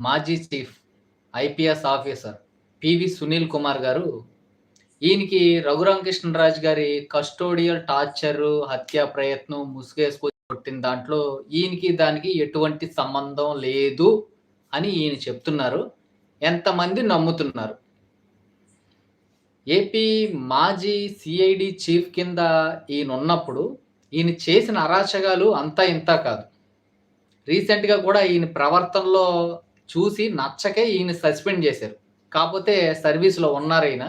మాజీ chief IPS officer PV Sunil Kumar గారు ఈయనకి రఘురామకృష్ణరాజు గారి కస్టోడియల్ టార్చర్ హత్య ప్రయత్నం ముసుగేసుకొని కొట్టిన దాంట్లో ఈయనకి దానికి ఎటువంటి సంబంధం లేదు అని ఈయన చెప్తున్నారు. ఎంతమంది నమ్ముతున్నారు? ఏపీ మాజీ సిఐడి చీఫ్ కింద ఈయన ఉన్నప్పుడు ఈయన చేసిన అరాచకాలు అంతా ఇంత కాదు. రీసెంట్గా కూడా ఈయన ప్రవర్తనలో చూసి నచ్చకే ఈయన సస్పెండ్ చేశారు. కాకపోతే సర్వీస్లో ఉన్నారు ఈయన.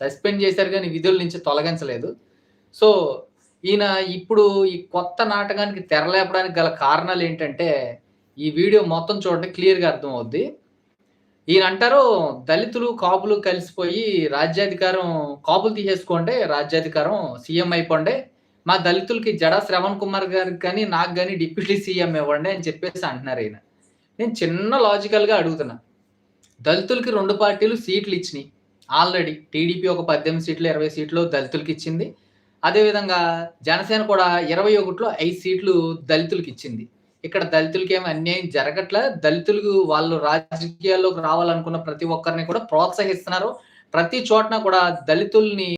సస్పెండ్ చేశారు కానీ విధుల నుంచి తొలగించలేదు. సో ఈయన ఇప్పుడు ఈ కొత్త నాటకానికి తెరలేపడానికి గల కారణాలు ఏంటంటే ఈ వీడియో మొత్తం చూడండి క్లియర్గా అర్థమవుద్ది. ఈయన అంటారు దళితులు కాపులు కలిసిపోయి రాజ్యాధికారం కాపులు తీసేసుకోండి రాజ్యాధికారం సీఎం అయిపోండి. మా దళితులకి జడా శ్రవణ్ కుమార్ గారికి కానీ నాకు కానీ డిప్యూటీ సీఎం ఇవ్వండి అని చెప్పేసి అంటున్నారు ఈయన. నేను చిన్న లాజికల్గా అడుగుతున్నా. దళితులకి రెండు పార్టీలు సీట్లు ఇచ్చినాయి. ఆల్రెడీ టీడీపీ ఒక పద్దెనిమిది సీట్లు ఇరవై సీట్లు దళితులకి ఇచ్చింది. అదేవిధంగా జనసేన కూడా ఇరవై ఒకటిలో ఐదు సీట్లు దళితులకి ఇచ్చింది. ఇక్కడ దళితులకి ఏమి అన్యాయం జరగట్లే? దళితులకు వాళ్ళు రాజకీయాల్లోకి రావాలనుకున్న ప్రతి ఒక్కరిని కూడా ప్రోత్సహిస్తున్నారు. ప్రతి చోటన కూడా దళితుల్ని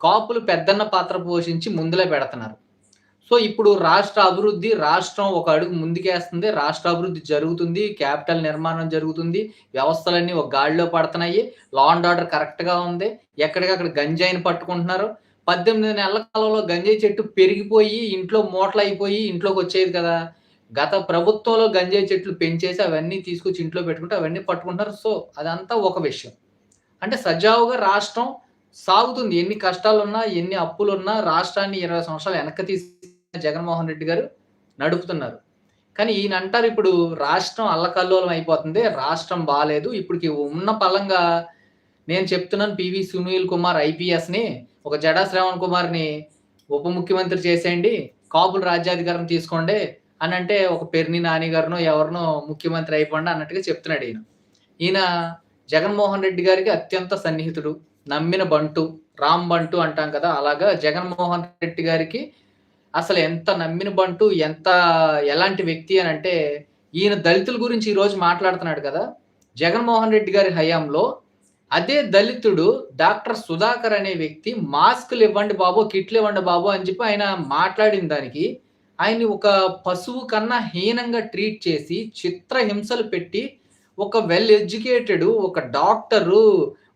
కాపులు పెద్దన్న పాత్ర పోషించి ముందులే పెడుతున్నారు. సో ఇప్పుడు రాష్ట్ర అభివృద్ధి రాష్ట్రం ఒక అడుగు ముందుకేస్తుంది రాష్ట్ర అభివృద్ధి జరుగుతుంది క్యాపిటల్ నిర్మాణం జరుగుతుంది వ్యవస్థలన్నీ ఒక గాడిలో పడుతున్నాయి లా అండ్ ఆర్డర్ కరెక్ట్గా ఉంది ఎక్కడికక్కడ గంజాయిని పట్టుకుంటున్నారు. పద్దెనిమిది నెలల కాలంలో గంజాయి చెట్టు పెరిగిపోయి ఇంట్లో మూటలు అయిపోయి ఇంట్లోకి వచ్చేది కదా. గత ప్రభుత్వంలో గంజాయి చెట్లు పెంచేసి అవన్నీ తీసుకొచ్చి ఇంట్లో పెట్టుకుంటే అవన్నీ పట్టుకుంటున్నారు. సో అదంతా ఒక విషయం. అంటే సజావుగా రాష్ట్రం సాగుతుంది. ఎన్ని కష్టాలున్నా ఎన్ని అప్పులున్నా రాష్ట్రాన్ని ఇరవై సంవత్సరాలు వెనక్కి తీసి జగన్మోహన్ రెడ్డి గారు నడుపుతున్నారు. కానీ ఈయన అంటారు ఇప్పుడు రాష్ట్రం అల్లకల్లోలం అయిపోతుంది రాష్ట్రం బాగాలేదు ఇప్పటికి ఉన్న పలంగా నేను చెప్తున్నాను పివి సునీల్ కుమార్ ఐపీఎస్ని ఒక జడా శ్రవణ్ కుమార్ని ఉప ముఖ్యమంత్రి చేసేయండి కాపులు రాజ్యాధికారం తీసుకోండి అని అంటే ఒక పెర్ని నాని గారినో ఎవరినో ముఖ్యమంత్రి అయిపోండి అన్నట్టుగా చెప్తున్నాడు ఈయన. ఈయన జగన్మోహన్ రెడ్డి గారికి అత్యంత సన్నిహితుడు నమ్మిన బంటు రామ్ బంటు అంటాం కదా అలాగా జగన్మోహన్ రెడ్డి గారికి అసలు ఎంత నమ్మిన బంటు ఎంత ఎలాంటి వ్యక్తి అని అంటే ఈయన దళితుల గురించి ఈరోజు మాట్లాడుతున్నాడు కదా. జగన్మోహన్ రెడ్డి గారి హయాంలో అదే దళితుడు డాక్టర్ సుధాకర్ అనే వ్యక్తి మాస్కులు ఇవ్వండి బాబు కిట్లు ఇవ్వండి బాబు అని చెప్పి ఆయన మాట్లాడిన దానికి ఆయన్ని ఒక పశువు కన్నా హీనంగా ట్రీట్ చేసి చిత్రహింసలు పెట్టి ఒక వెల్ ఎడ్యుకేటెడ్ ఒక డాక్టరు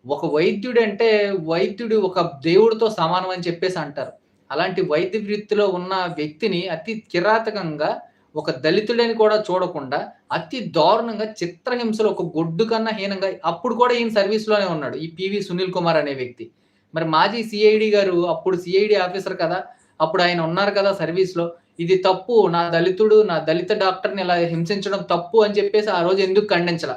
ఒక వైద్యుడు అంటే వైద్యుడు ఒక దేవుడితో సమానం అని చెప్పేసి అంటారు. అలాంటి వైద్య వృత్తిలో ఉన్న వ్యక్తిని అతి కిరాతకంగా ఒక దళితుడని కూడా చూడకుండా అతి దారుణంగా చిత్రహింసలు ఒక గొడ్డు కన్నా హీనంగా అప్పుడు కూడా ఈయన సర్వీస్లోనే ఉన్నాడు. ఈ పివి సునీల్ కుమార్ అనే వ్యక్తి. మరి మాజీ సిఐడి గారు అప్పుడు సిఐడి ఆఫీసర్ కదా అప్పుడు ఆయన ఉన్నారు కదా సర్వీస్లో ఇది తప్పు నా దళితుడు నా దళిత డాక్టర్ని ఇలా హింసించడం తప్పు అని చెప్పేసి ఆ రోజు ఎందుకు ఖండించాల?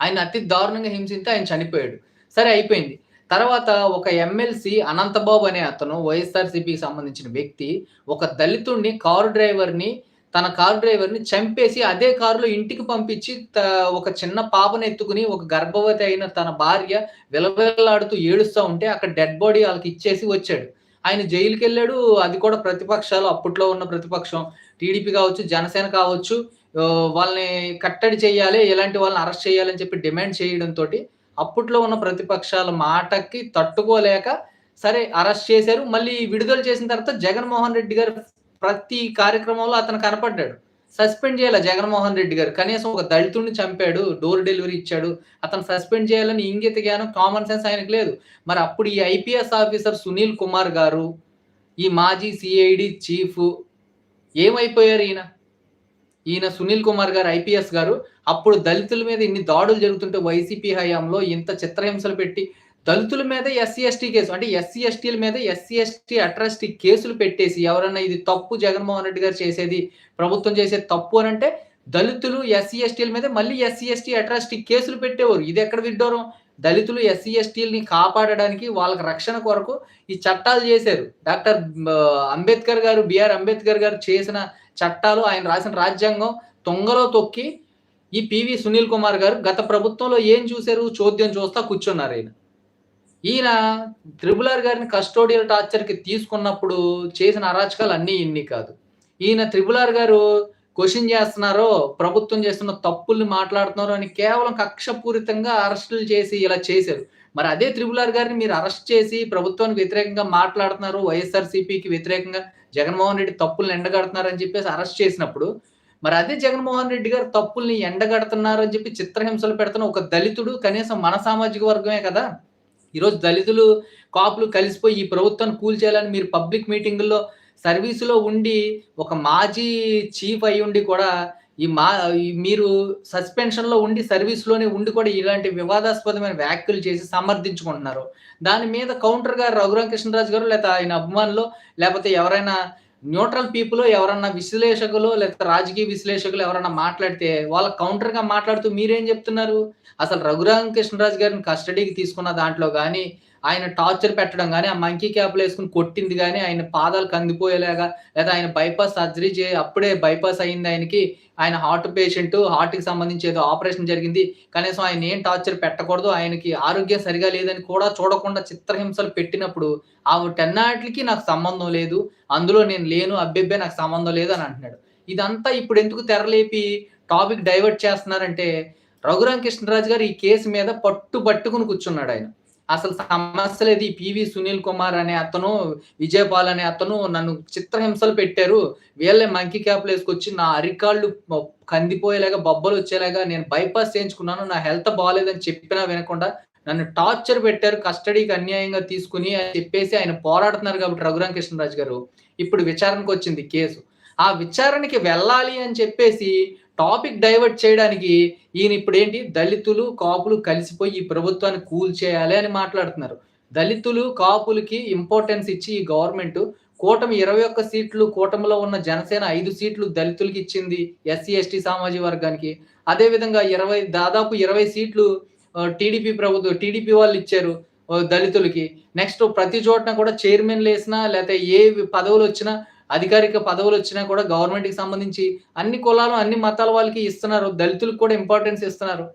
ఆయన అతి దారుణంగా హింసిస్తే ఆయన చనిపోయాడు. సరే అయిపోయింది. తర్వాత ఒక ఎమ్మెల్సీ అనంతబాబు అనే అతను వైఎస్ఆర్సీపీకి సంబంధించిన వ్యక్తి ఒక దళితుడిని కారు డ్రైవర్ని తన కారు డ్రైవర్ని చంపేసి అదే కారులో ఇంటికి పంపించి ఒక చిన్న పాపను ఎత్తుకుని ఒక గర్భవతి అయిన తన భార్య విలవిల్లాడుతూ ఏడుస్తూ ఉంటే అక్కడ డెడ్ బాడీ వాళ్ళకి ఇచ్చేసి వచ్చాడు. ఆయన జైలుకి వెళ్ళాడు అది కూడా ప్రతిపక్షాలు. అప్పట్లో ఉన్న ప్రతిపక్షం. టీడీపీ కావచ్చు జనసేన కావచ్చు వాళ్ళని కట్టడి చేయాలి ఇలాంటి వాళ్ళని అరెస్ట్ చేయాలని చెప్పి డిమాండ్ చేయడంతో అప్పట్లో ఉన్న ప్రతిపక్షాల మాటకి తట్టుకోలేక సరే అరెస్ట్ చేశారు. మళ్ళీ విడుదల చేసిన తర్వాత జగన్మోహన్ రెడ్డి గారు ప్రతి కార్యక్రమంలో అతను కనపడ్డాడు. సస్పెండ్ చేయాలి జగన్మోహన్ రెడ్డి గారు? కనీసం ఒక దళితుడిని చంపాడు డోర్ డెలివరీ ఇచ్చాడు. అతను సస్పెండ్ చేయాలని ఇంగిత జ్ఞానం కామన్ సెన్స్ ఆయనకు లేదు. మరి అప్పుడు ఈ ఐపీఎస్ ఆఫీసర్ సునీల్ కుమార్ గారు ఈ మాజీ సిఐడి చీఫ్ ఏమైపోయారు ఈయన? ఈయన సునీల్ కుమార్ గారు ఐపీఎస్ గారు. అప్పుడు దళితుల మీద ఇన్ని దాడులు జరుగుతుంటే వైసీపీ హయాంలో ఇంత చిత్రహింసలు పెట్టి దళితుల మీద ఎస్సీ ఎస్టీ కేసు అంటే ఎస్సీ ఎస్టీల మీద ఎస్సీ ఎస్టీ అట్రాసిటీ కేసులు పెట్టేసి ఎవరన్నా ఇది తప్పు జగన్మోహన్ రెడ్డి గారు చేసేది ప్రభుత్వం చేసేది తప్పు అని అంటే దళితులు ఎస్సీ ఎస్టీల మీద మళ్ళీ ఎస్సీ ఎస్టీ అట్రాసిటీ కేసులు పెట్టేవారు. ఇది ఎక్కడ విడ్డోరం? దళితులు ఎస్సీ ఎస్టీలని కాపాడడానికి వాళ్ళకి రక్షణ కొరకు ఈ చట్టాలు చేశారు. డాక్టర్ అంబేద్కర్ గారు బిఆర్ అంబేద్కర్ గారు చేసిన చట్టాలు ఆయన రాసిన రాజ్యాంగం తొంగలో తొక్కి ఈ పివి సునీల్ కుమార్ గారు గత ప్రభుత్వంలో ఏం చూశారు? చోద్యం చూస్తా కూర్చున్నారు ఆయన ఈయన త్రిబులర్ గారిని కస్టోడియల్ టార్చర్కి తీసుకున్నప్పుడు చేసిన అరాచకాలు అన్నీ ఇన్ని కాదు. ఈయన త్రిబులర్ గారు క్వశ్చన్ చేస్తున్నారో ప్రభుత్వం చేస్తున్న తప్పుల్ని మాట్లాడుతున్నారో అని కేవలం కక్షపూరితంగా అరెస్టులు చేసి ఇలా చేశారు. మరి అదే త్రిపుల్ ఆర్ గారిని మీరు అరెస్ట్ చేసి ప్రభుత్వానికి వ్యతిరేకంగా మాట్లాడుతున్నారు వైఎస్ఆర్సీపీకి వ్యతిరేకంగా జగన్మోహన్ రెడ్డి తప్పులు ఎండగడుతున్నారని చెప్పేసి అరెస్ట్ చేసినప్పుడు మరి అదే జగన్మోహన్ రెడ్డి గారు తప్పుల్ని ఎండగడుతున్నారు అని చెప్పి చిత్రహింసలు పెడుతున్న ఒక దళితుడు కనీసం మన సామాజిక వర్గమే కదా? ఈరోజు దళితులు కాపులు కలిసిపోయి ఈ ప్రభుత్వాన్ని కూల్చేయాలని మీరు పబ్లిక్ మీటింగుల్లో సర్వీసులో ఉండి ఒక మాజీ చీఫ్ అయి ఉండి కూడా ఈ మా మీరు సస్పెన్షన్లో ఉండి సర్వీస్లోనే ఉండి కూడా ఇలాంటి వివాదాస్పదమైన వ్యాఖ్యలు చేసి సమర్థించుకుంటున్నారు. దాని మీద కౌంటర్ గారు రఘురామ కృష్ణరాజు గారు లేకపోతే ఆయన అభిమానులు లేకపోతే ఎవరైనా న్యూట్రల్ పీపుల్ ఎవరన్నా విశ్లేషకులు లేకపోతే రాజకీయ విశ్లేషకులు ఎవరన్నా మాట్లాడితే వాళ్ళ కౌంటర్గా మాట్లాడుతూ మీరేం చెప్తున్నారు? అసలు రఘురామ కృష్ణరాజు గారిని కస్టడీకి తీసుకున్న దాంట్లో కానీ ఆయన టార్చర్ పెట్టడం కానీ ఆ మంకీ క్యాప్లు వేసుకుని కొట్టింది కానీ ఆయన పాదాలు కందిపోయేలాగా లేదా ఆయన బైపాస్ సర్జరీ చే అప్పుడే బైపాస్ అయింది ఆయనకి. ఆయన హార్ట్ పేషెంట్ హార్ట్కి సంబంధించి ఏదో ఆపరేషన్ జరిగింది. కనీసం ఆయన ఏం టార్చర్ పెట్టకూడదు ఆయనకి ఆరోగ్యం సరిగా లేదని కూడా చూడకుండా చిత్రహింసలు పెట్టినప్పుడు ఆ టెన్నాటికి నాకు సంబంధం లేదు. అందులో నేను లేను అబ్బెబ్బే నాకు సంబంధం లేదు అని అంటున్నాడు. ఇదంతా ఇప్పుడు ఎందుకు తెరలేపి టాపిక్ డైవర్ట్ చేస్తున్నారంటే రఘురామ కృష్ణరాజు గారు ఈ కేసు మీద పట్టు పట్టుకుని కూర్చున్నాడు ఆయన. అసలు సమస్య లేదు ఈ పివి సునీల్ కుమార్ అనే అతను విజయపాల్ అనే అతను నన్ను చిత్రహింసలు పెట్టారు. వీళ్ళే మంకీ క్యాప్లు వేసుకొచ్చి నా అరికాళ్ళు కందిపోయేలాగా బొబ్బలు వచ్చేలాగా నేను బైపాస్ చేయించుకున్నాను. నా హెల్త్ బాగాలేదని చెప్పినా వినకుండా నన్ను టార్చర్ పెట్టారు కస్టడీకి అన్యాయంగా తీసుకుని అని చెప్పేసి ఆయన పోరాడుతున్నారు కాబట్టి రఘురామ కృష్ణరాజు గారు. ఇప్పుడు విచారణకు వచ్చింది కేసు. ఆ విచారణకి వెళ్ళాలి అని చెప్పేసి టాపిక్ డైవర్ట్ చేయడానికి ఈయన ఇప్పుడు ఏంటి దళితులు కాపులు కలిసిపోయి ఈ ప్రభుత్వాన్ని కూల్ చేయాలి అని మాట్లాడుతున్నారు. దళితులు కాపులకి ఇంపార్టెన్స్ ఇచ్చి ఈ గవర్నమెంట్ కూటమి ఇరవై ఒక్క సీట్లు కూటమిలో ఉన్న జనసేన ఐదు సీట్లు దళితులకి ఇచ్చింది ఎస్సీ ఎస్టీ సామాజిక వర్గానికి. అదేవిధంగా ఇరవై దాదాపు ఇరవై సీట్లు టీడీపీ ప్రభుత్వం టీడీపీ వాళ్ళు ఇచ్చారు దళితులకి. నెక్స్ట్ ప్రతి చోటన కూడా చైర్మన్లు వేసినా లేకపోతే ఏ పదవులు వచ్చినా అధికారిక పదవులు వచ్చినా కూడా గవర్నమెంట్కి సంబంధించి అన్ని కులాలు అన్ని మతాల వాళ్ళకి ఇస్తున్నారు. దళితులకు కూడా ఇంపార్టెన్స్ ఇస్తున్నారు.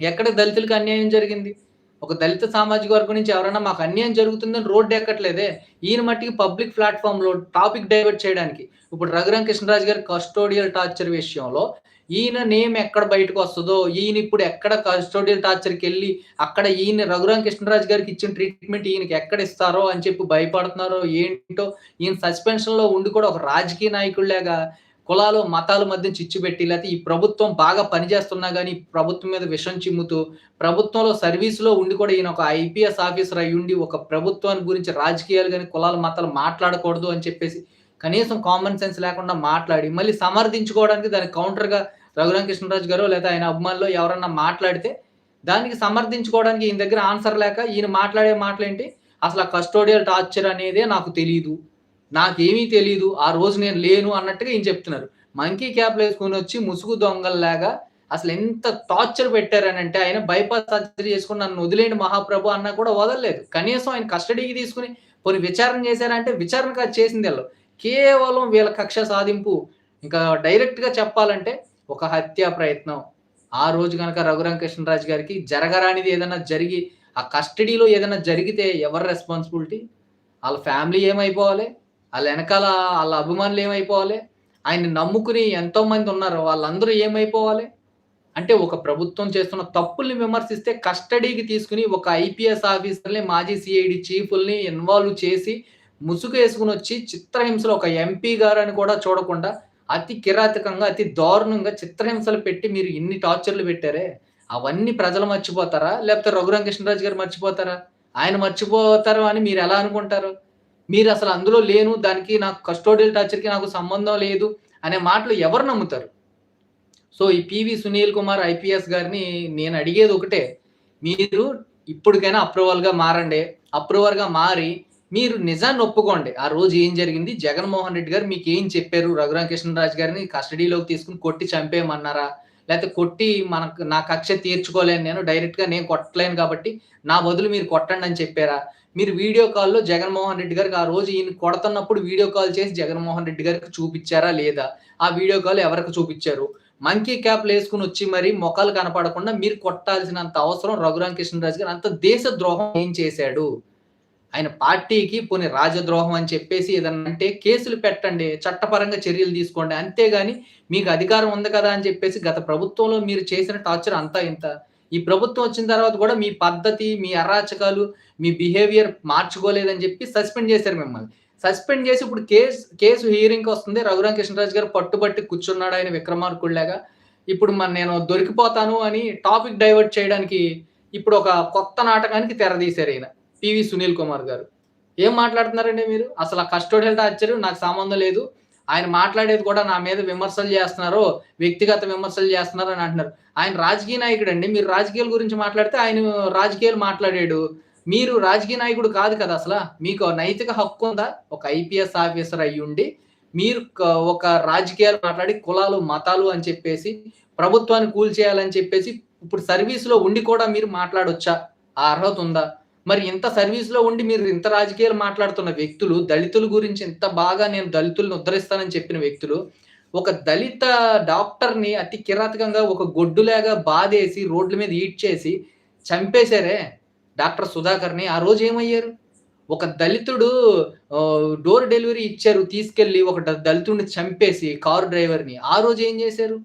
ఎక్కడ దళితులకు అన్యాయం జరిగింది? ఒక దళిత సామాజిక వర్గం నుంచి ఎవరైనా మాకు అన్యాయం జరుగుతుందని రోడ్డు ఎక్కట్లేదే? ఈయన మట్టికి పబ్లిక్ ప్లాట్ఫామ్లో టాపిక్ డైవర్ట్ చేయడానికి. ఇప్పుడు రఘురాం కృష్ణరాజు గారి కస్టోడియల్ టార్చర్ విషయంలో ఈయన నేమ్ ఎక్కడ బయటకు వస్తుందో ఈయన ఇప్పుడు ఎక్కడ కస్టోడియల్ టార్చర్కి వెళ్ళి అక్కడ ఈయన రఘురాం కృష్ణరాజు గారికి ఇచ్చిన ట్రీట్మెంట్ ఈయనకి ఎక్కడ ఇస్తారో అని చెప్పి భయపడుతున్నారో ఏంటో ఈయన సస్పెన్షన్లో ఉండి కూడా ఒక రాజకీయ నాయకుడిలాగా కులాలు మతాల మధ్య చిచ్చు పెట్టి లేకపోతే ఈ ప్రభుత్వం బాగా పనిచేస్తున్నా కానీ ప్రభుత్వం మీద విషం చిమ్ముతూ ప్రభుత్వంలో సర్వీస్లో ఉండి కూడా ఈయన ఒక ఐపీఎస్ ఆఫీసర్ అయి ఉండి ఒక ప్రభుత్వాన్ని గురించి రాజకీయాలు కానీ కులాల మతాలు మాట్లాడకూడదు అని చెప్పేసి కనీసం కామన్ సెన్స్ లేకుండా మాట్లాడి మళ్ళీ సమర్థించుకోవడానికి దానికి కౌంటర్గా రఘురామ కృష్ణరాజు గారు లేదా ఆయన అభిమానులు ఎవరన్నా మాట్లాడితే దానికి సమర్థించుకోవడానికి ఈయన దగ్గర ఆన్సర్ లేక ఈయన మాట్లాడే మాటలేంటి? అసలు ఆ కస్టోడియల్ టార్చర్ అనేదే నాకు తెలియదు నాకేమీ తెలియదు ఆ రోజు నేను లేను అన్నట్టుగా ఈయన చెప్తున్నారు. మంకీ క్యాప్ వేసుకుని వచ్చి ముసుగు దొంగల్లాగా అసలు ఎంత టార్చర్ పెట్టారనంటే ఆయన బైపాస్ సర్జరీ చేసుకుని నన్ను వదిలేండి మహాప్రభు అన్నా కూడా వదలలేదు. కనీసం ఆయన కస్టడీకి తీసుకుని కొన్ని విచారణ చేశారంటే విచారణ చేసింది వాళ్ళు. కేవలం వీళ్ళ కక్ష సాధింపు. ఇంకా డైరెక్ట్గా చెప్పాలంటే ఒక హత్యా ప్రయత్నం. ఆ రోజు కనుక రఘురామ కృష్ణరాజు గారికి జరగరానిది ఏదైనా జరిగి ఆ కస్టడీలో ఏదైనా జరిగితే ఎవరు రెస్పాన్సిబిలిటీ వాళ్ళ ఫ్యామిలీ ఏమైపోవాలి? వాళ్ళ వెనకాల వాళ్ళ అభిమానులు ఏమైపోవాలి? ఆయన్ని నమ్ముకుని ఎంతోమంది ఉన్నారు వాళ్ళందరూ ఏమైపోవాలి? అంటే ఒక ప్రభుత్వం చేస్తున్న తప్పుల్ని విమర్శిస్తే కస్టడీకి తీసుకుని ఒక ఐపీఎస్ ఆఫీసర్ని మాజీ సిఐడి చీఫుల్ని ఇన్వాల్వ్ చేసి ముసుగు వేసుకుని వచ్చి చిత్రహింసలు ఒక ఎంపీ గారు అని కూడా చూడకుండా అతి కిరాతకంగా అతి దారుణంగా చిత్రహింసలు పెట్టి మీరు ఇన్ని టార్చర్లు పెట్టారే? అవన్నీ ప్రజలు మర్చిపోతారా? లేకపోతే రఘురామ కృష్ణరాజు గారు మర్చిపోతారా? ఆయన మర్చిపోతారు అని మీరు ఎలా అనుకుంటారు? మీరు అసలు అందులో లేను దానికి నాకు కస్టోడియల్ టార్చర్కి నాకు సంబంధం లేదు అనే మాటలు ఎవరు నమ్ముతారు? సో ఈ పివి సునీల్ కుమార్ ఐపీఎస్ గారిని నేను అడిగేది ఒకటే మీరు ఇప్పటికైనా అప్రూవల్గా మారండి అప్రూవర్గా మారి మీరు నిజాన్ని ఒప్పుకోండి. ఆ రోజు ఏం జరిగింది? జగన్మోహన్ రెడ్డి గారు మీకు ఏం చెప్పారు? రఘురామ కృష్ణరాజు గారిని కస్టడీలోకి తీసుకుని కొట్టి చంపేయమన్నారా? లేకపోతే కొట్టి మనకు నా కక్ష తీర్చుకోలేను. నేను డైరెక్ట్గా నేను కొట్టలేను కాబట్టి నా బదులు మీరు కొట్టండి అని చెప్పారా? మీరు వీడియో కాల్లో జగన్మోహన్ రెడ్డి గారికి ఆ రోజు ఈయన కొడుతున్నప్పుడు వీడియో కాల్ చేసి జగన్మోహన్ రెడ్డి గారికి చూపించారా లేదా? ఆ వీడియో కాల్ ఎవరికి చూపించారు? మంకీ క్యాప్లు వేసుకుని వచ్చి మరి మొఖాలు కనపడకుండా మీరు కొట్టాల్సినంత అవసరం రఘురామ కృష్ణరాజు గారు. అంత దేశ ద్రోహం ఏం చేశాడు? ఆయన పార్టీకి పోనీ రాజద్రోహం అని చెప్పేసి ఏదన్నా అంటే కేసులు పెట్టండి చట్టపరంగా చర్యలు తీసుకోండి అంతేగాని మీకు అధికారం ఉంది కదా అని చెప్పేసి గత ప్రభుత్వంలో మీరు చేసిన టార్చర్ అంతా ఇంత. ఈ ప్రభుత్వం వచ్చిన తర్వాత కూడా మీ పద్ధతి మీ అరాచకాలు మీ బిహేవియర్ మార్చుకోలేదని చెప్పి సస్పెండ్ చేశారు మిమ్మల్ని. సస్పెండ్ చేసి ఇప్పుడు కేసు కేసు హియరింగ్కి వస్తుంది. రఘురామ కృష్ణరాజు గారు పట్టుబట్టి కూర్చున్నాడు ఆయన విక్రమార్కుడిలాగా ఇప్పుడు మన నేను దొరికిపోతాను అని టాపిక్ డైవర్ట్ చేయడానికి ఇప్పుడు ఒక కొత్త నాటకానికి తెరదీశారు ఈయన. పివి సునీల్ కుమార్ గారు. ఏం మాట్లాడుతున్నారండి మీరు? అసలు ఆ కస్టోడియల్ టార్చర్ నాకు సంబంధం లేదు. ఆయన మాట్లాడేది కూడా నా మీద విమర్శలు చేస్తున్నారు వ్యక్తిగత విమర్శలు చేస్తున్నారు అని అంటున్నారు. ఆయన రాజకీయ నాయకుడు అండి. మీరు రాజకీయాల గురించి మాట్లాడితే ఆయన రాజకీయాలు మాట్లాడాడు. మీరు రాజకీయ నాయకుడు కాదు కదా అసలు. మీకు నైతిక హక్కు ఉందా? ఒక ఐపీఎస్ ఆఫీసర్ అయ్యుండి ఉండి మీరు ఒక రాజకీయాలు మాట్లాడి కులాలు మతాలు అని చెప్పేసి ప్రభుత్వాన్ని కూల్చేయాలని చెప్పేసి ఇప్పుడు సర్వీస్లో ఉండి కూడా మీరు మాట్లాడొచ్చా? ఆ అర్హత ఉందా? మరి ఇంత సర్వీస్లో ఉండి మీరు ఇంత రాజకీయాలు మాట్లాడుతున్న వ్యక్తులు దళితుల గురించి ఇంత బాగా నేను దళితులను ఉద్ధరిస్తానని చెప్పిన వ్యక్తులు ఒక దళిత డాక్టర్ని అతి కిరాతకంగా ఒక గొడ్డులాగా బాధేసి రోడ్ల మీద ఈడ్ చేసి చంపేశారే డాక్టర్ సుధాకర్ని. ఆ రోజు ఏమయ్యారు? ఒక దళితుడు డోర్ డెలివరీ ఇచ్చారు తీసుకెళ్ళి ఒక దళితుడిని చంపేసి కారు డ్రైవర్ని. ఆ రోజు ఏం చేశారు?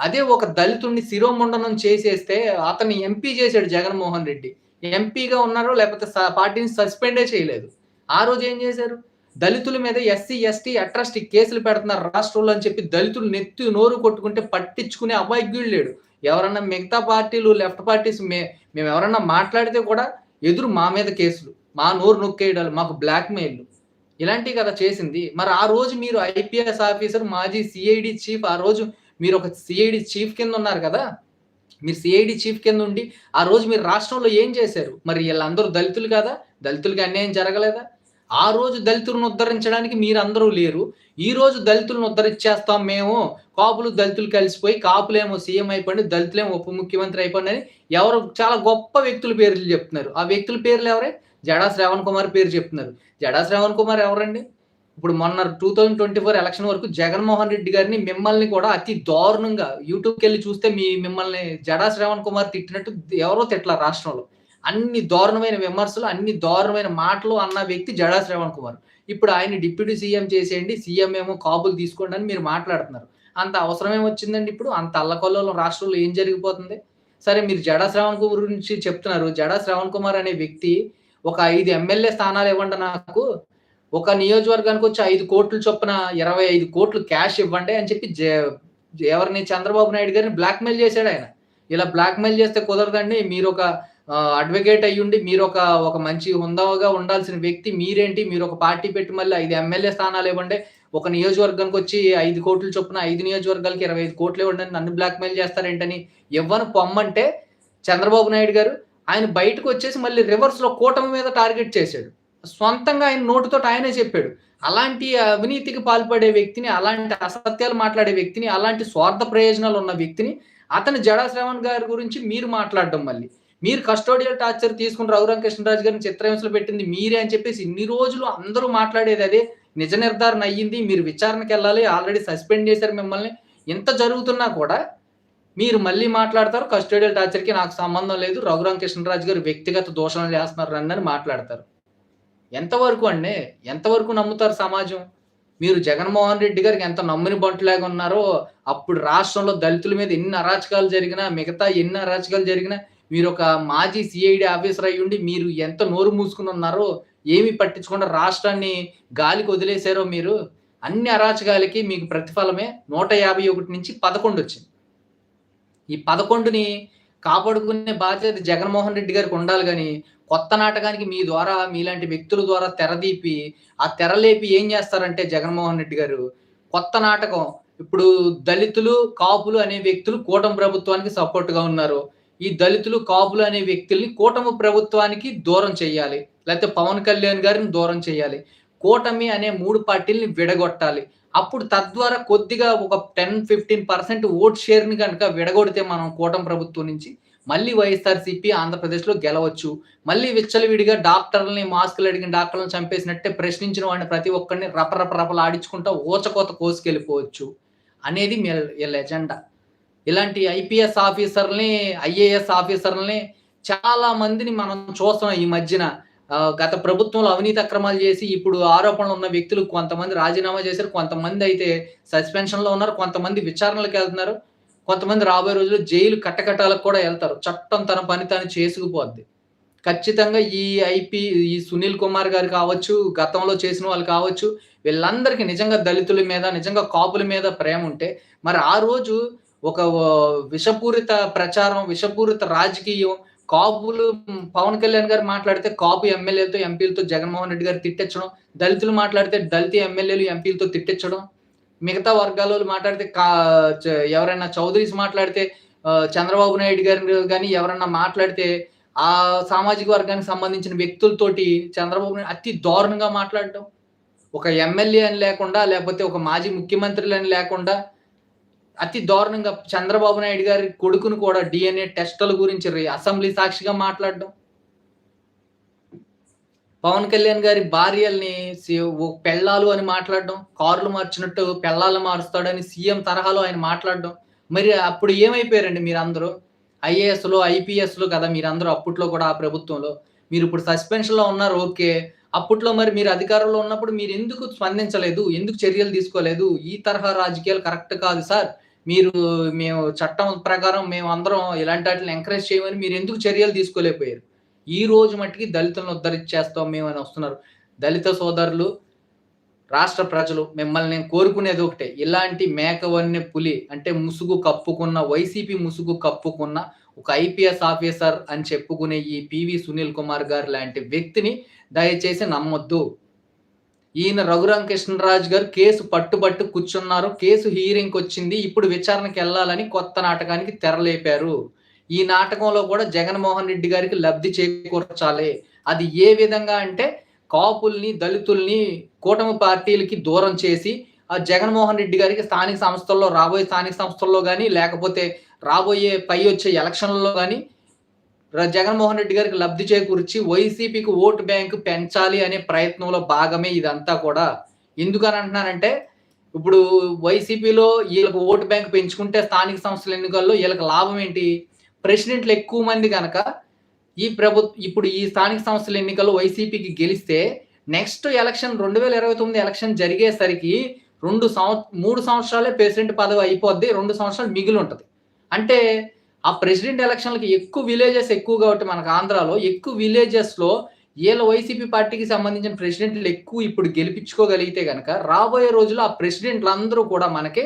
అదే ఒక దళితుడిని శిరోముండనం చేసేస్తే అతన్ని ఎంపీ చేశాడు జగన్మోహన్ రెడ్డి. ఎంపీగా ఉన్నారో లేకపోతే పార్టీని సస్పెండే చేయలేదు. ఆ రోజు ఏం చేశారు? దళితుల మీద ఎస్సీ ఎస్టీ అట్రాసిటీ కేసులు పెడుతున్నారు రాష్ట్రంలో అని చెప్పి దళితులు నెత్తి నోరు కొట్టుకుంటే పట్టించుకునే అమాయకుడు లేడు. ఎవరన్నా మిగతా పార్టీలు లెఫ్ట్ పార్టీస్ మే మేము ఎవరన్నా మాట్లాడితే కూడా ఎదురు మా మీద కేసులు. మా నోరు నొక్కేయడాలు మాకు బ్లాక్ మెయిల్ ఇలాంటివి కదా చేసింది. మరి ఆ రోజు మీరు ఐపీఎస్ ఆఫీసర్ మాజీ సిఐడి చీఫ్ ఆ రోజు మీరు ఒక సిఐడి చీఫ్ కింద ఉన్నారు కదా? మీరు సిఐడి చీఫ్ కింద ఉండి ఆ రోజు మీరు రాష్ట్రంలో ఏం చేశారు? మరి వీళ్ళందరూ దళితులు కదా? దళితులకి అన్యాయం జరగలేదా? ఆ రోజు దళితులను ఉద్ధరించడానికి మీరందరూ లేరు. ఈ రోజు దళితులను ఉద్ధరించేస్తాం మేము. కాపులు దళితులు కలిసిపోయి కాపులేమో సీఎం అయిపోయింది దళితులేమో ఉప ముఖ్యమంత్రి అయిపోయింది అని ఎవరు చాలా గొప్ప వ్యక్తుల పేర్లు చెప్తున్నారు. ఆ వ్యక్తుల పేర్లు ఎవరే? జడా శ్రవణ్ కుమార్ పేరు చెప్తున్నారు. జడా శ్రవణ్ కుమార్ ఎవరండి? ఇప్పుడు మొన్న two thousand twenty four election వరకు జగన్మోహన్ రెడ్డి గారిని మిమ్మల్ని కూడా అతి దారుణంగా యూట్యూబ్కి వెళ్ళి చూస్తే మీ మిమ్మల్ని జడా శ్రవణ్ కుమార్ తిట్టినట్టు ఎవరో తిట్ల రాష్ట్రంలో. అన్ని దారుణమైన విమర్శలు అన్ని దారుణమైన మాటలు అన్న వ్యక్తి జడా శ్రవణ్ కుమార్. ఇప్పుడు ఆయన డిప్యూటీ సీఎం చేసేయండి సీఎం ఏమో కాపులు తీసుకోండి అని మీరు మాట్లాడుతున్నారు. అంత అవసరం ఏమొచ్చిందండి ఇప్పుడు? అంత అల్లకొల్లలో రాష్ట్రంలో ఏం జరిగిపోతుంది? సరే మీరు జడా శ్రవణ్ కుమార్ గురించి చెప్తున్నారు. జడా శ్రవణ్ కుమార్ అనే వ్యక్తి ఒక ఐదు ఎమ్మెల్యే స్థానాలు ఇవ్వండి నాకు. ఒక నియోజకవర్గానికి వచ్చి ఐదు కోట్లు చొప్పున ఇరవై ఐదు కోట్లు క్యాష్ ఇవ్వండి అని చెప్పి ఎవరిని చంద్రబాబు నాయుడు గారిని బ్లాక్మెయిల్ చేశాడు ఆయన. ఇలా బ్లాక్మెయిల్ చేస్తే కుదరదండి. మీరు ఒక అడ్వకేట్ అయ్యుండి మీరు ఒక ఒక మంచి హుందాగా ఉండాల్సిన వ్యక్తి మీరేంటి? మీరు ఒక పార్టీ పెట్టి మళ్ళీ ఐదు ఎమ్మెల్యే స్థానాలు ఇవ్వండి. ఒక నియోజకవర్గానికి వచ్చి ఐదు కోట్లు చొప్పున ఐదు నియోజకవర్గాలకి ఇరవై ఐదు కోట్లు ఇవ్వండి అని నన్ను బ్లాక్మెయిల్ చేస్తారేంటని ఇవ్వను పొమ్మంటే చంద్రబాబు నాయుడు గారు ఆయన బయటకు వచ్చేసి మళ్ళీ రివర్స్లో కూటమి మీద టార్గెట్ చేశాడు. సొంతంగా ఆయన నోటుతో ఆయనే చెప్పాడు. అలాంటి అవినీతికి పాల్పడే వ్యక్తిని అలాంటి అసత్యాలు మాట్లాడే వ్యక్తిని అలాంటి స్వార్థ ప్రయోజనాలు ఉన్న వ్యక్తిని అతని జడా శ్రవణ్ గారి గురించి మీరు మాట్లాడడం మళ్ళీ. మీరు కస్టోడియల్ టార్చర్ తీసుకుని రఘురామ కృష్ణరాజు గారిని చిత్రహింసలు పెట్టింది మీరే అని చెప్పేసి ఇన్ని రోజులు అందరూ మాట్లాడేది అదే. నిజ నిర్ధారణ అయ్యింది మీరు విచారణకి వెళ్ళాలి ఆల్రెడీ సస్పెండ్ చేశారు మిమ్మల్ని. ఇంత జరుగుతున్నా కూడా మీరు మళ్ళీ మాట్లాడతారు కస్టోడియల్ టార్చర్కి నాకు సంబంధం లేదు రఘురామ కృష్ణరాజు గారు వ్యక్తిగత దోషణలు చేస్తున్నారు అని మాట్లాడతారు. ఎంతవరకు అండి? ఎంతవరకు నమ్ముతారు సమాజం? మీరు జగన్మోహన్ రెడ్డి గారికి ఎంత నమ్మిన బంటులాగా ఉన్నారో అప్పుడు రాష్ట్రంలో దళితుల మీద ఎన్ని అరాచకాలు జరిగినా మిగతా ఎన్ని అరాచకాలు జరిగినా మీరు ఒక మాజీ సిఐడి ఆఫీసర్ అయ్యి ఉండి మీరు ఎంత నోరు మూసుకుని ఉన్నారో ఏమి పట్టించకుండా రాష్ట్రాన్ని గాలికి వదిలేశారో మీరు అన్ని అరాచకాలకి మీకు ప్రతిఫలమే నూట యాభై ఒకటి నుంచి పదకొండు వచ్చింది. ఈ పదకొండుని కాపాడుకునే బాధ్యత జగన్మోహన్ రెడ్డి గారికి ఉండాలి కానీ కొత్త నాటకానికి మీ ద్వారా మీలాంటి వ్యక్తుల ద్వారా తెరదీపి ఆ తెరలేపి ఏం చేస్తారంటే జగన్మోహన్ రెడ్డి గారు కొత్త నాటకం. ఇప్పుడు దళితులు కాపులు అనే వ్యక్తులు కూటమి ప్రభుత్వానికి సపోర్ట్గా ఉన్నారు. ఈ దళితులు కాపులు అనే వ్యక్తుల్ని కూటమి ప్రభుత్వానికి దూరం చేయాలి. లేకపోతే పవన్ కళ్యాణ్ గారిని దూరం చేయాలి. కూటమి అనే మూడు పార్టీల్ని విడగొట్టాలి. అప్పుడు తద్వారా కొద్దిగా ఒక టెన్ ఫిఫ్టీన్ పర్సెంట్ ఓట్ షేర్ని కనుక విడగొడితే మనం కూటమి ప్రభుత్వం నుంచి మళ్ళీ వైఎస్ఆర్సీపీ ఆంధ్రప్రదేశ్లో గెలవచ్చు మళ్ళీ విచ్చలవిడిగా డాక్టర్లని మాస్కులు అడిగిన డాక్టర్లను చంపేసినట్టే ప్రశ్నించిన వాడిని ప్రతి ఒక్కరిని రపరప రపలు ఆడించుకుంటా ఊచకోత కోసుకెళ్ళిపోవచ్చు అనేది మీ వీళ్ళ ఎజెండా ఇలాంటి ఐపీఎస్ ఆఫీసర్ని ఐఏఎస్ ఆఫీసర్ని చాలా మందిని మనం చూస్తున్నాం ఈ మధ్యన గత ప్రభుత్వంలో అవినీతి అక్రమాలు చేసి ఇప్పుడు ఆరోపణలు ఉన్న వ్యక్తులు కొంతమంది రాజీనామా చేశారు. కొంతమంది అయితే సస్పెన్షన్‌లో ఉన్నారు. కొంతమంది విచారణలకు వెళ్తున్నారు కొంతమంది రాబోయే రోజుల్లో జైలు కట్టకట్టాలకు కూడా వెళ్తారు చట్టం తన పని తాను చేసుకుపోద్ది. ఖచ్చితంగా ఈ ఐపీ ఈ సునీల్ కుమార్ గారు కావచ్చు, గతంలో చేసిన వాళ్ళు కావచ్చు, వీళ్ళందరికీ నిజంగా దళితుల మీద, నిజంగా కాపుల మీద ప్రేమ ఉంటే మరి ఆ రోజు ఒక విషపూరిత ప్రచారం, విషపూరిత రాజకీయం, కాపులు పవన్ కళ్యాణ్ గారు మాట్లాడితే కాపు ఎమ్మెల్యేలతో, ఎంపీలతో జగన్మోహన్ రెడ్డి గారు తిట్టించడం, దళితులు మాట్లాడితే దళిత ఎమ్మెల్యేలు, ఎంపీలతో తిట్టించడం, మిగతా వర్గాలోళ్ళు మాట్లాడితే కా చ ఎవరైనా చౌదరీస్ మాట్లాడితే చంద్రబాబు నాయుడు గారి కానీ ఎవరన్నా మాట్లాడితే ఆ సామాజిక వర్గానికి సంబంధించిన వ్యక్తులతోటి చంద్రబాబు నాయుడు అతి దారుణంగా మాట్లాడటం. ఒక ఎమ్మెల్యే అని లేకుండా, లేకపోతే ఒక మాజీ ముఖ్యమంత్రులని లేకుండా, అతి దారుణంగా చంద్రబాబు నాయుడు గారి కొడుకును కూడా డిఎన్ఏ టెస్టుల గురించి అసెంబ్లీ సాక్షిగా మాట్లాడడం. పవన్ కళ్యాణ్ గారి భార్యల్ని ఓ పెళ్ళాలు అని మాట్లాడడం. కార్లు మార్చినట్టు పెళ్ళాలు మారుస్తాడని సీఎం తరహాలో ఆయన మాట్లాడడం. మరి అప్పుడు ఏమైపోయారండి మీరందరూ? ఐఏఎస్లో ఐపీఎస్‌లు కదా మీరందరూ అప్పట్లో కూడా ఆ ప్రభుత్వంలో. మీరు ఇప్పుడు సస్పెన్షన్‌లో ఉన్నారు ఓకే. అప్పట్లో మరి మీరు అధికారంలో ఉన్నప్పుడు మీరు ఎందుకు స్పందించలేదు? ఎందుకు చర్యలు తీసుకోలేదు? ఈ తరహా రాజకీయాలు కరెక్ట్ కాదు సార్. మీరు మేము చట్టం ప్రకారం మేమందరం ఇలాంటి వాటిని ఎంకరేజ్ చేయమని మీరు ఎందుకు చర్యలు తీసుకోలేకపోయారు? ఈ రోజు మట్టికి దళితులను ఉద్ధరించేస్తాం మేమని వస్తున్నారు. దళిత సోదరులు, రాష్ట్ర ప్రజలు మిమ్మల్ని నేను కోరుకునేది ఒకటే. ఇలాంటి మేకవన్నె పులి అంటే ముసుగు కప్పుకున్న వైసీపీ ముసుగు కప్పుకున్న ఒక ఐపీఎస్ ఆఫీసర్ అని చెప్పుకునే ఈ పీవీ సునీల్ కుమార్ గారు లాంటి వ్యక్తిని దయచేసి నమ్మొద్దు. ఈయన రఘురామకృష్ణరాజు గారు కేసు పట్టుబట్టు కూర్చున్నారు. కేసు హియరింగ్‌కొచ్చింది. ఇప్పుడు విచారణకెళ్ళాలని కొత్త నాటకానికి తెరలేపారు. ఈ నాటకంలో కూడా జగన్మోహన్ రెడ్డి గారికి లబ్ధి చేకూర్చాలి. అది ఏ విధంగా అంటే కాపుల్ని, దళితుల్ని కూటమి పార్టీలకి దూరం చేసి ఆ జగన్మోహన్ రెడ్డి గారికి స్థానిక సంస్థల్లో రాబోయే స్థానిక సంస్థల్లో కానీ లేకపోతే రాబోయే పై వచ్చే ఎలక్షన్‌లలో కానీ జగన్మోహన్ రెడ్డి గారికి లబ్ధి చేకూర్చి వైసీపీకి ఓటు బ్యాంకు పెంచాలి అనే ప్రయత్నంలో భాగమే ఇదంతా కూడా. ఎందుకని అంటున్నానంటే, ఇప్పుడు వైసీపీలో వీళ్ళకి ఓటు బ్యాంక్ పెంచుకుంటే స్థానిక సంస్థల ఎన్నికల్లో వీళ్ళకి లాభం ఏంటి? ప్రెసిడెంట్లు ఎక్కువ మంది కనుక ఈ ప్రభుత్వ ఇప్పుడు ఈ స్థానిక సంస్థల ఎన్నికల్లో వైసీపీకి గెలిస్తే నెక్స్ట్ ఎలక్షన్ 2029 ఎలక్షన్ జరిగేసరికి రెండు సంవ మూడు సంవత్సరాలే ప్రెసిడెంట్ పదవి అయిపోద్ది. రెండు సంవత్సరాలు మిగిలి ఉంటుంది అంటే ఆ ప్రెసిడెంట్ ఎలక్షన్‌లకి ఎక్కువ విలేజెస్ ఎక్కువ కాబట్టి మనకు ఆంధ్రాలో ఎక్కువ విలేజెస్‌లో వీళ్ళ వైసీపీ పార్టీకి సంబంధించిన ప్రెసిడెంట్లు ఎక్కువ ఇప్పుడు గెలిపించుకోగలిగితే కనుక రాబోయే రోజుల్లో ఆ ప్రెసిడెంట్లు అందరూ కూడా మనకి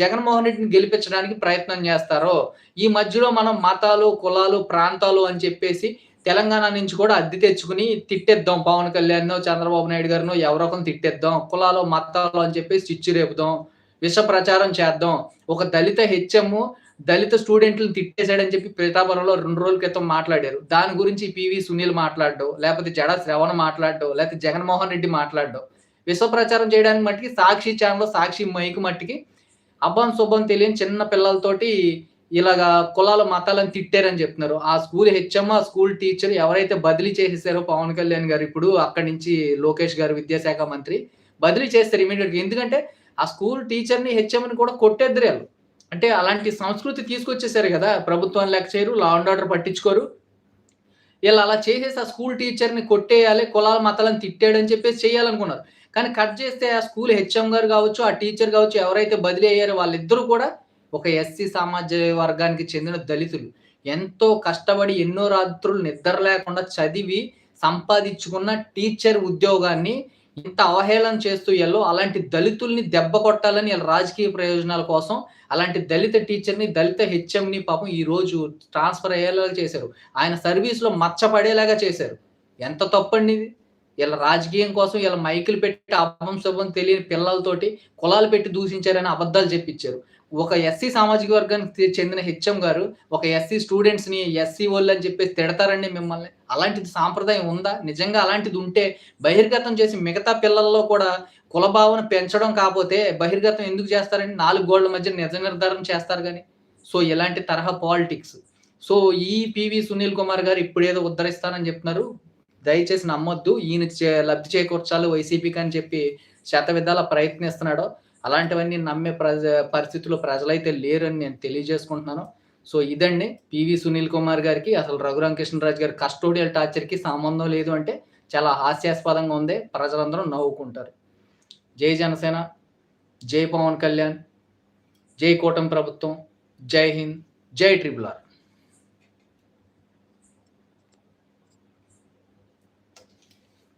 జగన్మోహన్ రెడ్డిని గెలిపించడానికి ప్రయత్నం చేస్తారో ఈ మధ్యలో మనం మతాలు, కులాలు, ప్రాంతాలు అని చెప్పేసి తెలంగాణ నుంచి కూడా అద్దె తెచ్చుకుని తిట్టేద్దాం. పవన్ కళ్యాణ్‌నో, చంద్రబాబు నాయుడు గారిను ఎవరొకరిని తిట్టేద్దాం. కులాలు, మతాలు అని చెప్పేసి చిచ్చు రేపుదాం. విష ప్రచారం చేద్దాం. ఒక దళిత హెచ్ఎం దళిత స్టూడెంట్లను తిట్టేశాడని చెప్పి పిఠాపురంలో 2 రోజుల క్రితం మాట్లాడారు. దాని గురించి పీవీ సునీల్ మాట్లాడడం, లేకపోతే జడా శ్రవణ్ మాట్లాడడం, లేకపోతే జగన్మోహన్ రెడ్డి మాట్లాడడం. విశ్వప్రచారం ప్రచారం చేయడానికి మట్టికి సాక్షి ఛానల్ సాక్షి మైక్ మట్టికి అబ్బం శుభం తెలియని చిన్న పిల్లలతోటి ఇలాగా కులాల మతాలను తిట్టారని చెప్తున్నారు. ఆ స్కూల్ హెచ్ఎం, ఆ స్కూల్ టీచర్ ఎవరైతే బదిలీ చేసేసారో పవన్ కళ్యాణ్ గారు ఇప్పుడు అక్కడి నుంచి లోకేష్ గారు విద్యాశాఖ మంత్రి బదిలీ చేస్తారు ఇమీడియట్గా ఎందుకంటే ఆ స్కూల్ టీచర్‌ని, హెచ్ఎంని కూడా కొట్టేద్దురు అంటే అలాంటి సంస్కృతి తీసుకొచ్చేసారు కదా ప్రభుత్వం లెక్క చేయరు. లా అండ్ ఆర్డర్ పట్టించుకోరు. వీళ్ళు అలా చేసేసి ఆ స్కూల్ టీచర్‌ని కొట్టేయాలి. కులాల, మతాలను తిట్టాడని చెప్పేసి చేయాలనుకున్నారు. కానీ కట్ చేస్తే ఆ స్కూల్ హెచ్ఎం గారు కావచ్చు, ఆ టీచర్ కావచ్చు ఎవరైతే బదిలీ అయ్యారో వాళ్ళిద్దరూ కూడా ఒక ఎస్సీ సామాజిక వర్గానికి చెందిన దళితులు. ఎంతో కష్టపడి ఎన్నో రాత్రులు నిద్ర లేకుండా చదివి సంపాదించుకున్న టీచర్ ఉద్యోగాన్ని ఇంత అవహేళన చేస్తూ ఈళ్ళు అలాంటి దళితుల్ని దెబ్బ కొట్టాలని వీళ్ళ రాజకీయ ప్రయోజనాల కోసం అలాంటి దళిత టీచర్‌ని, దళిత హెచ్ఎంని పాపం ఈరోజు ట్రాన్స్‌ఫర్ అయ్యేలాగా చేశారు. ఆయన సర్వీస్‌లో మచ్చపడేలాగా చేశారు. ఎంత తప్పండి ఇది? వీళ్ళ రాజకీయం కోసం వీళ్ళ మైకులు పెట్టి అభం శుభం తెలియని పిల్లలతోటి కులాలు పెట్టి దూషించారని అబద్ధాలు చెప్పించారు. ఒక ఎస్సీ సామాజిక వర్గానికి చెందిన హెచ్ఎం గారు ఒక ఎస్సీ స్టూడెంట్స్‌ని ఎస్సీ వాళ్ళు అని చెప్పేసి తిడతారండి మిమ్మల్ని. అలాంటిది సాంప్రదాయం ఉందా? నిజంగా అలాంటిది ఉంటే బహిర్గతం చేసి మిగతా పిల్లల్లో కూడా కుల భావన పెంచడం కాకపోతే బహిర్గతం ఎందుకు చేస్తారండి? నాలుగు గోళ్ళ మధ్య నిజ నిర్ధారణ చేస్తారు కానీ సో ఇలాంటి తరహా పాలిటిక్స్. సో ఈ పివి సునీల్ కుమార్ గారు ఇప్పుడేదో ఉద్ధరిస్తానని చెప్తున్నారు. దయచేసి నమ్మొద్దు. ఈయన చే లబ్ధి చేకూర్చాలి వైసీపీకి అని చెప్పి శతవిధాలా ప్రయత్నిస్తున్నాడు. అలాంటివన్నీ నమ్మే ప్రజ పరిస్థితిలో ప్రజలైతే లేరని నేను తెలియజేసుకుంటున్నాను. సో ఇదండి పివి సునీల్ కుమార్ గారికి అసలు రఘురామ కృష్ణరాజు గారి కస్టోడియల్ టార్చర్కి సంబంధం లేదు అంటే చాలా హాస్యాస్పదంగా ఉంది ప్రజలందరూ నవ్వుకుంటారు జై జనసేన జై పవన్ కళ్యాణ్ జై కూటమి ప్రభుత్వం జై హింద్ జై ట్రిబుల్ ఆర్